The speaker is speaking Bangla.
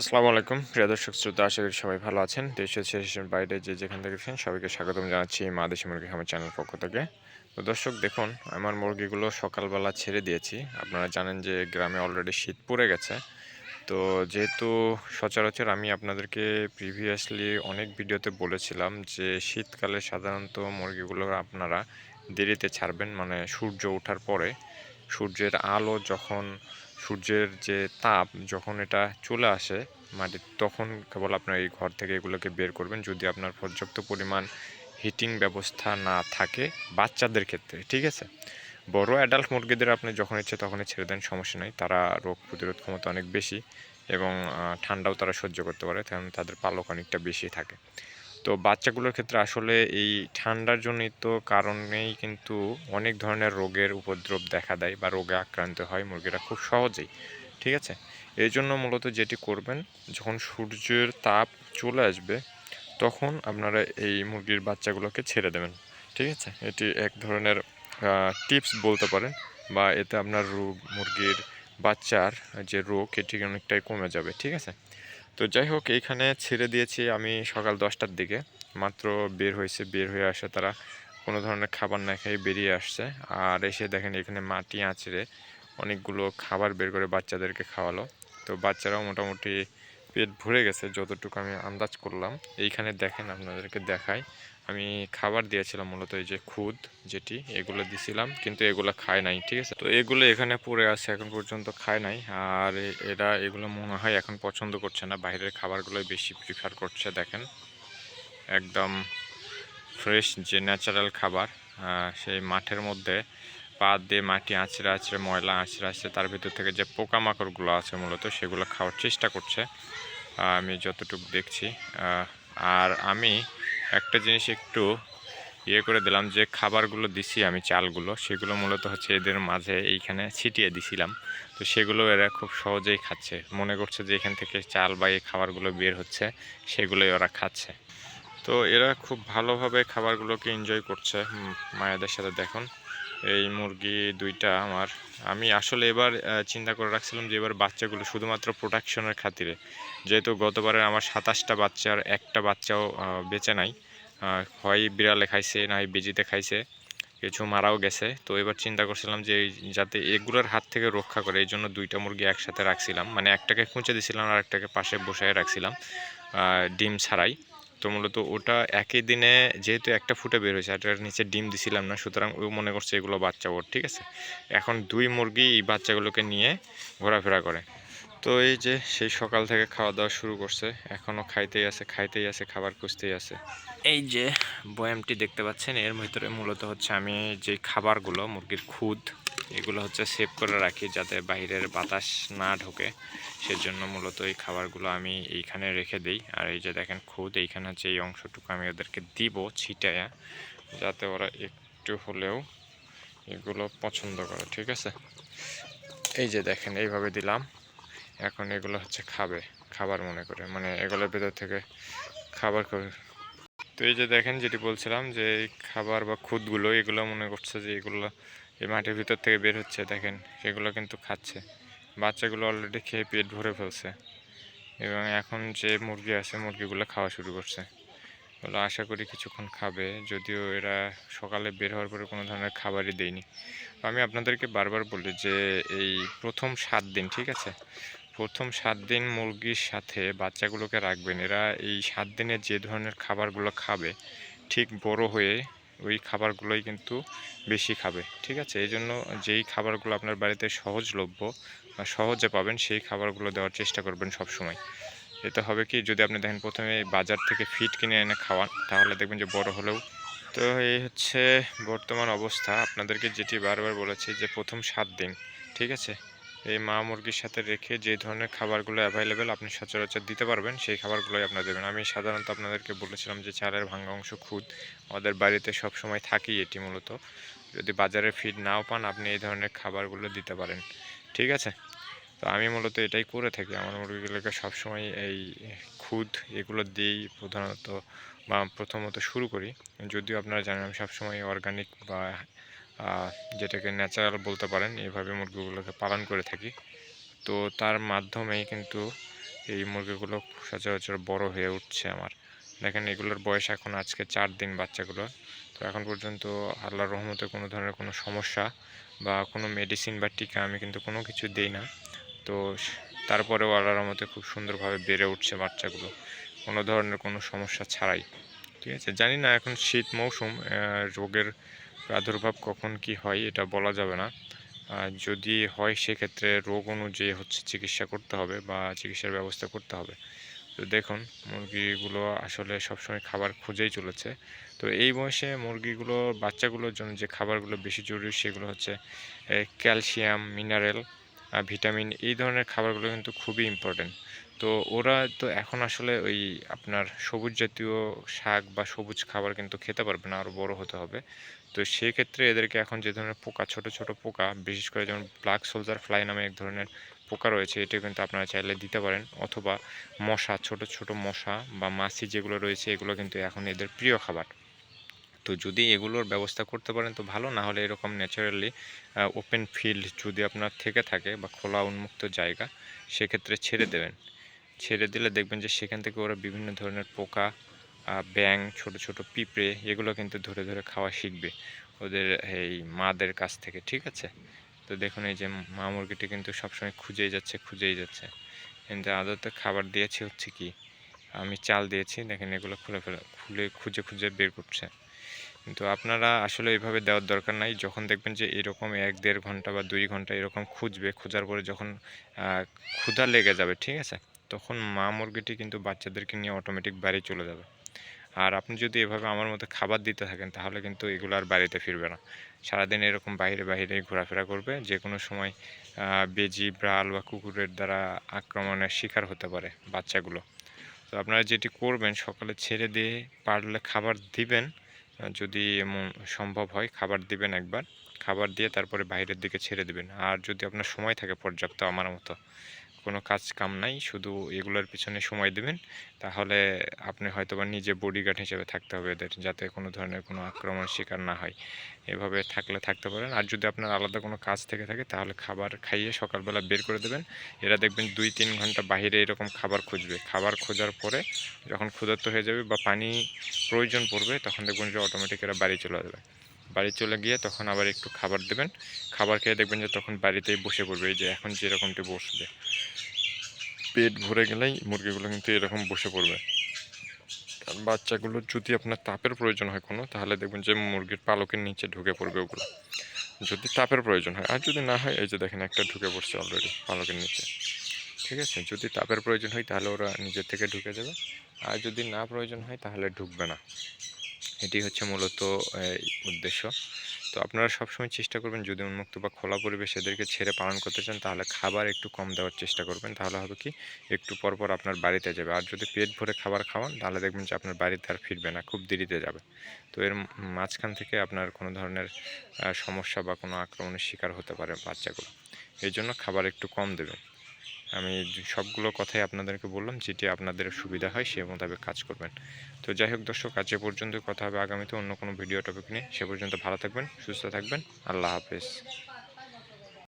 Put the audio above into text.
আসসালামু আলাইকুম। প্রিয় দর্শক শ্রোতা, আশা করি সবাই ভালো আছেন। দেশের বাইরে যে যেখান থেকে দেখছেন, সবাইকে স্বাগতম জানাচ্ছি মা দেশি মুরগি খামার চ্যানেল পক্ষ থেকে। তো দর্শক, দেখুন, আমার মুরগিগুলো সকালবেলা ছেড়ে দিয়েছি। আপনারা জানেন যে গ্রামে অলরেডি শীত পড়ে গেছে। তো যেহেতু সচরাচর আমি আপনাদেরকে প্রিভিয়াসলি অনেক ভিডিওতে বলেছিলাম যে শীতকালে সাধারণত মুরগিগুলো আপনারা দেরিতে ছাড়বেন মানে সূর্য ওঠার পরে। সূর্যের আলো যখন সূর্যের যে তাপ যখন এটা চলে আসে মাটির তখন কেবল আপনার এই ঘর থেকে এগুলোকে বের করবেন। যদি আপনার পর্যাপ্ত পরিমাণ হিটিং ব্যবস্থা না থাকে বাচ্চাদের ক্ষেত্রে, ঠিক আছে? বড় অ্যাডাল্ট মুরগিদের আপনি যখন ইচ্ছে তখনই ছেড়ে দেন, সমস্যা নেই। তারা রোগ প্রতিরোধ ক্ষমতা অনেক বেশি এবং ঠান্ডাও তারা সহ্য করতে পারে কারণ তাদের পালক অনেকটা বেশি থাকে। তো বাচ্চাগুলোর ক্ষেত্রে আসলে এই ঠান্ডার জনিত কারণেই কিন্তু অনেক ধরনের রোগের উপদ্রব দেখা দেয় বা রোগে আক্রান্ত হয় মুরগিরা খুব সহজেই, ঠিক আছে? এই জন্য মূলত যেটি করবেন, যখন সূর্যের তাপ চলে আসবে, তখন আপনারা এই মুরগির বাচ্চাগুলোকে ছেড়ে দেবেন, ঠিক আছে? এটি এক ধরনের টিপস বলতে পারেন বা এতে আপনার রোগ, মুরগির বাচ্চার যে রোগ, এটি অনেকটাই কমে যাবে, ঠিক আছে? তো যাই হোক এইখানে ছেড়ে দিয়েছি আমি সকাল দশটার দিকে। মাত্র বের হয়েছে, বের হয়ে আসে তারা কোনো ধরনের খাবার না খেয়ে বেরিয়ে আসছে। আর এসে দেখেন এখানে মাটি আঁচড়ে অনেকগুলো খাবার বের করে বাচ্চাদেরকে খাওয়ালো। তো বাচ্চারাও মোটামুটি পেট ভরে গেছে, যতটুকু আমি আন্দাজ করলাম। এইখানে দেখেন আপনাদেরকে দেখাই। আমি খাবার দিয়েছিলাম মূলত এই যে খুদ যেটি, এগুলো দিছিলাম, কিন্তু এগুলো খায় নাই, ঠিক আছে? তো এগুলো এখানে পড়ে আছে, এখন পর্যন্ত খায় নাই, আর এরা, এগুলো মনে হয় এখন পছন্দ করছে না, বাইরের খাবারগুলোই বেশি প্রিফার করছে, দেখেন। একদম ফ্রেশ যে ন্যাচারাল খাবার সেই মাঠের মধ্যে পা দিয়ে মাটি আঁচড়ে আঁচড়ে, ময়লা আঁচড়ে আঁচড়ে, তার ভিতর থেকে যে পোকামাকড়গুলো আছে মূলত, সেগুলো খাওয়ার চেষ্টা করছে আমি যতটুকু দেখছি আর আমি একটা জিনিস একটু ইয়ে করে দিলাম যে খাবারগুলো দিছি আমি, চালগুলো, সেগুলো মূলত হচ্ছে এদের মাঝে এইখানে ছিটিয়ে দিছিলাম। তো সেগুলো এরা খুব সহজেই খাচ্ছে। মনে করছে যে এখান থেকে চাল বা এই খাবারগুলো বের হচ্ছে, সেগুলোই ওরা খাচ্ছে। তো এরা খুব ভালোভাবে খাবারগুলোকে এনজয় করছে। মায়েদের সাথে দেখুন। এই মুরগি দুইটা আমার। আমি আসলে এবার চিন্তা করে রাখছিলাম যে এবার বাচ্চাগুলো শুধুমাত্র প্রোটেকশনের খাতিরে। যেহেতু গতবারে আমার সাতাশটা বাচ্চার একটা বাচ্চাও বেঁচে নাই। হয় বিড়ালে খাইছে না হয় বেজিতে খাইছে, কিছু মারাও গেছে। তো এবার চিন্তা করছিলাম যে যাতে এগুলোর হাত থেকে রক্ষা করে, এই জন্য দুইটা মুরগি একসাথে রাখছিলাম। মানে একটাকে খুঁচে দিছিলাম আর একটাকে পাশে বসায় রাখছিলাম ডিম ছাড়াই। তো মূলত ওটা একই দিনে যেহেতু একটা ফুটে বের হয়েছে এটার নিচে ডিম দিছিলাম না, সুতরাং ও মনে করছে এগুলো বাচ্চা ওর ঠিক আছে? এখন দুই মুরগি এই বাচ্চাগুলোকে নিয়ে ঘোরাফেরা করে। তো এই যে সেই সকাল থেকে খাওয়া দাওয়া শুরু করছে এখনও খাইতেই আছে খাইতেই আছে, খাবার খুঁজতেই আছে। এই যে বয়ামটি দেখতে পাচ্ছেন, এর ভিতরে মূলত হচ্ছে আমি যে খাবারগুলো, মুরগির খুদ এগুলো হচ্ছে সেভ করে রাখি যাতে বাইরের বাতাস না ঢোকে। সেজন্য মূলত এই খাবারগুলো আমি এইখানে রেখে দিই। আর এই যে দেখেন খুদ, এইখানে হচ্ছে এই অংশটুকু আমি ওদেরকে দিব ছিটায়া, যাতে ওরা একটু হলেও এগুলো পছন্দ করে, ঠিক আছে? এই যে দেখেন, এইভাবে দিলাম। এখন এগুলো হচ্ছে খাবে, খাবার মনে করে মানে এগুলোর ভেতর থেকে খাবার তো এই যে দেখেন, যেটি বলছিলাম যে খাবার বা খুদগুলো, এগুলো মনে করছে যে এগুলো এই মাটির ভিতর থেকে বের হচ্ছে, দেখেন সেগুলো কিন্তু খাচ্ছে। বাচ্চাগুলো অলরেডি খেয়ে পেট ভরে ফেলছে। এবং এখন যে মুরগি আছে, মুরগিগুলো খাওয়া শুরু করছে। ওগুলো আশা করি কিছুক্ষণ খাবে, যদিও এরা সকালে বের হওয়ার পরে কোনো ধরনের খাবারই দেয়নি। আমি আপনাদেরকে বারবার বলি যে, এই প্রথম সাত দিন, ঠিক আছে? প্রথম সাত দিন মুরগির সাথে বাচ্চাগুলোকে রাখবেন। এরা এই সাত দিনে যে ধরনের খাবারগুলো খাবে, ঠিক বড় হয়ে ওই খাবারগুলোই কিন্তু বেশি খাবে, ঠিক আছে? এই জন্য যেই খাবারগুলো আপনার বাড়িতে সহজলভ্য বা সহজে পাবেন, সেই খাবারগুলো দেওয়ার চেষ্টা করবেন সব সময়। এতে হবে কি, যদি আপনি দেখেন প্রথমে বাজার থেকে ফিট কিনে এনে খাওয়ান, তাহলে দেখবেন যে বড় হলেও তো এই হচ্ছে বর্তমান অবস্থা। আপনাদেরকে যেটি বারবার বলেছি যে প্রথম সাত দিন, ঠিক আছে? এই মা মুরগির সাথে রেখে যে ধরনের খাবারগুলো অ্যাভেলেবেল আপনি সচরাচর দিতে পারবেন, সেই খাবারগুলোই আপনার দেবেন। আমি সাধারণত আপনাদেরকে বলেছিলাম যে চালের ভাঙ্গা অংশ খুদ আমাদের বাড়িতে সব সময় থাকি এটি মূলত। যদি বাজারে ফিড নাও পান, আপনি এই ধরনের খাবারগুলো দিতে পারেন। ঠিক আছে? তো আমি মূলত এটাই করে থাকি। আমার মুরগিগুলোকে সবসময় এই খুদ এগুলো দিয়েই প্রধানত বা প্রথমত শুরু করি। যদিও আপনারা জানেন আমি সবসময় অর্গানিক বা যেটাকে ন্যাচারাল বলতে পারেন এভাবে মুরগিগুলোকে পালন করে থাকি। তো তার মাধ্যমেই কিন্তু এই মুরগিগুলো সচরাচর বড় হয়ে উঠছে আমার। দেখেন, এগুলোর বয়স এখন আজকে চার দিন বাচ্চাগুলো তো এখন পর্যন্ত আল্লাহর রহমতে কোনো ধরনের কোনো সমস্যা বা কোনো মেডিসিন বা টিকা আমি কিন্তু কোনো কিছু দিই না। তো তারপরেও আল্লাহর রহমতে খুব সুন্দরভাবে বেড়ে উঠছে বাচ্চাগুলো। কোনো ধরনের কোনো সমস্যা ছাড়াই। ঠিক আছে? জানি না এখন শীত মৌসুম রোগের প্রাদুর্ভাব কখন কি হয়, এটা বলা যাবে না। যদি হয়, সেক্ষেত্রে রোগ অনুযায়ী হচ্ছে চিকিৎসা করতে হবে বা চিকিৎসার ব্যবস্থা করতে হবে। তো দেখুন, মুরগিগুলো আসলে সবসময় খাবার খুঁজেই চলেছে। তো এই বয়সে মুরগিগুলো, বাচ্চাগুলোর জন্য যে খাবারগুলো বেশি জরুরি, সেগুলো হচ্ছে ক্যালসিয়াম, মিনারেল ভিটামিন এই ধরনের খাবারগুলো কিন্তু খুবই ইম্পর্টেন্ট তো ওরা তো এখন আসলে ওই আপনার সবুজ জাতীয় শাক বা সবুজ খাবার কিন্তু খেতে পারবে না আরও বড় হতে হবে। তো সেই ক্ষেত্রে এদেরকে এখন যে ধরনের পোকা, ছোট ছোট পোকা, বিশেষ করে যেমন ব্ল্যাক সোলজার ফ্লাই নামে এক ধরনের পোকা রয়েছে, এটা কিন্তু আপনারা চাইলে দিতে পারেন। অথবা মশা, ছোট ছোট মশা বা মাছি যেগুলো রয়েছে, এগুলো কিন্তু এখন এদের প্রিয় খাবার। তো যদি এগুলোর ব্যবস্থা করতে পারেন তো ভালো, না হলে এরকম ন্যাচারালি ওপেন ফিল্ড যদি আপনার থেকে থাকে বা খোলা উন্মুক্ত জায়গা, সেক্ষেত্রে ছেড়ে দেবেন। ছেড়ে দিলে দেখবেন যে সেখান থেকে ওরা বিভিন্ন ধরনের পোকা ব্যাং ছোট ছোট পিঁপড়ে, এগুলো কিন্তু ধরে ধরে খাওয়া শিখবে ওদের এই মাদের কাছ থেকে, ঠিক আছে? তো দেখুন এই যে মা মুরগিটি কিন্তু সবসময় খুঁজেই যাচ্ছে খুঁজেই যাচ্ছে। কিন্তু আদতে খাবার দিয়েছি হচ্ছে কি? আমি চাল দিয়েছি, দেখেন এগুলো খুলে ফেলে, খুলে, খুঁজে খুঁজে বের করছে। কিন্তু আপনারা আসলে এইভাবে দেওয়ার দরকার নাই। যখন দেখবেন যে এরকম এক দেড় ঘণ্টা বা দুই ঘণ্টা এরকম খুঁজবে, খোঁজার পরে যখন ক্ষুধা লেগে যাবে, ঠিক আছে? তখন মা মুরগিটি কিন্তু বাচ্চাদেরকে নিয়ে অটোমেটিক বাড়ি চলে যাবে। আর আপনি যদি এভাবে আমার মতো খাবার দিতে থাকেন, তাহলে কিন্তু এগুলো আর বাড়িতে ফিরবে না। সারাদিন এরকম বাইরে বাইরে ঘোরাফেরা করবে যে কোনো সময় বেজি, ব্রাল বা কুকুরের দ্বারা আক্রমণের শিকার হতে পারে বাচ্চাগুলো। তো আপনারা যেটি করবেন, সকালে ছেড়ে দিয়ে পারলে খাবার দিবেন যদি সম্ভব হয়, খাবার দিবেন একবার। খাবার দিয়ে তারপরে বাইরের দিকে ছেড়ে দিবেন। আর যদি আপনার সময় থাকে পর্যাপ্ত আমার মতো কোনো কাজ কাম নাই, শুধু এগুলোর পিছনে সময় দিবেন। তাহলে আপনি হয়তোবা নিজে বডিগার্ড হিসেবে থাকতে হবে এদের, যাতে কোনো ধরনের কোনো আক্রমণ শিকার না হয়। এভাবে থাকলে থাকতে পারেন। আর যদি আপনার আলাদা কোনো কাজ থেকে থাকে, তাহলে খাবার খাইয়ে সকালবেলা বের করে দেবেন। এরা দেখবেন দুই তিন ঘণ্টা বাইরে এরকম খাবার খুঁজবে। খাবার খোঁজার পরে যখন ক্ষুধার্ত হয়ে যাবে বা পানি প্রয়োজন পড়বে, তখন দেখবেন যে অটোমেটিক এরা বাড়ি চলে যাবে। বাড়ি চলে গিয়ে তখন আবার একটু খাবার দেবেন। খাবার খেয়ে দেখবেন যে তখন বাড়িতেই বসে পড়বে, এই যে এখন যেরকমটি বসবে। পেট ভরে গেলেই মুরগিগুলো কিন্তু এরকম বসে পড়বে। আর বাচ্চাগুলোর যদি আপনার তাপের প্রয়োজন হয় কোনো, তাহলে দেখবেন যে মুরগির পালকের নিচে ঢুকে পড়বে ওগুলো। যদি তাপের প্রয়োজন হয়, আর যদি না হয়, এই যে দেখেন একটা ঢুকে পড়ছে অলরেডি পালকের নিচে। ঠিক আছে? যদি তাপের প্রয়োজন হয়, তাহলে ওরা নিজের থেকে ঢুকে যাবে। আর যদি না প্রয়োজন হয়, তাহলে ঢুকবে না। এটি হচ্ছে মূলত উদ্দেশ্য। তো আপনারা সবসময় চেষ্টা করবেন যদি উন্মুক্ত বা খোলা পরিবেশ এদেরকে ছেড়ে পালন করতে চান, তাহলে খাবার একটু কম দেওয়ার চেষ্টা করবেন। তাহলে হবে কি, একটু পর পর আপনার বাড়িতে যাবে। আর যদি পেট ভরে খাবার খাওয়ান, তাহলে দেখবেন যে আপনার বাড়িতে আর ফিরবে না, খুব দেরিতে যাবে। তো এর মাঝখান থেকে আপনার কোনো ধরনের সমস্যা বা কোনো আক্রমণের শিকার হতে পারে বাচ্চাগুলো। এই জন্য খাবার একটু কম দেবেন। আমি সবগুলো কথাই আপনাদেরকে বললাম, যেটি আপনাদের সুবিধা হয় সে মোতাবেক কাজ করবেন। তো যাই হোক দর্শক, আজ এ পর্যন্ত কথা হবে আগামীতে অন্য কোনো ভিডিও টপিক নিয়ে। সে পর্যন্ত ভালো থাকবেন, সুস্থ থাকবেন। আল্লাহ হাফেজ।